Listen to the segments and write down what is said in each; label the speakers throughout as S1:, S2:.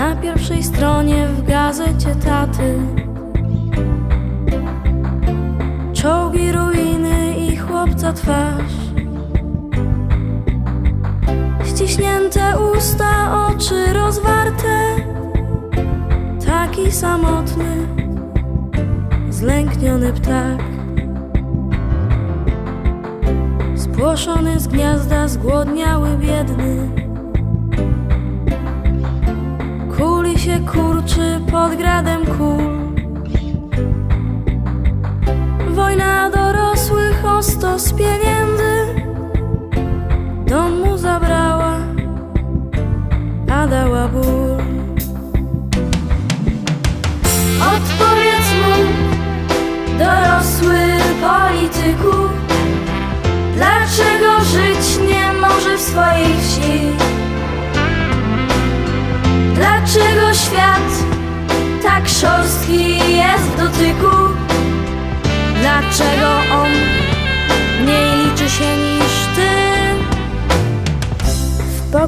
S1: Na pierwszej stronie w gazecie taty. Czołgi, ruiny i chłopca twarz. Ściśnięte usta, oczy rozwarte. Taki samotny, zlękniony ptak. Spłoszony z gniazda, zgłodniały, biedny pod gradem kul Wojna dorosłych o stos pieniędzy Dom mu zabrała, a dała ból Odpowiedz mu, dorosły polityku Dlaczego żyć nie może w swojej wsi?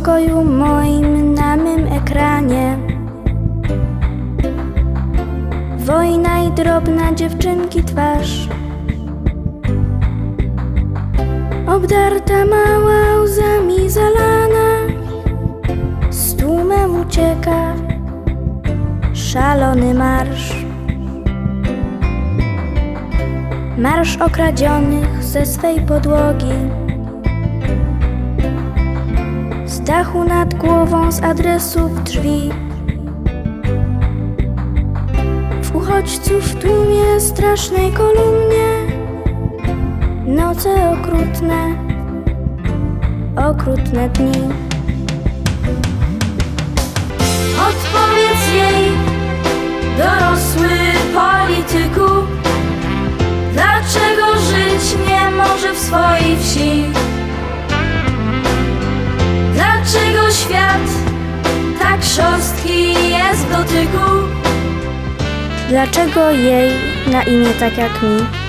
S2: Pokoju moim na mym ekranie. Wojna i drobna dziewczynki twarz. Obdarta mała łzami zalana Z tłumem ucieka Szalony marsz. Marsz okradzionych ze swej podłogi dachu nad głową, z adresów drzwi. W uchodźców w tłumie strasznej kolumnie, noce okrutne, okrutne dni.
S1: Odpowiedz jej, dorosły polityku Dlaczego żyć nie może w swojej wsi?
S2: Dlaczego jej na imię tak jak mi?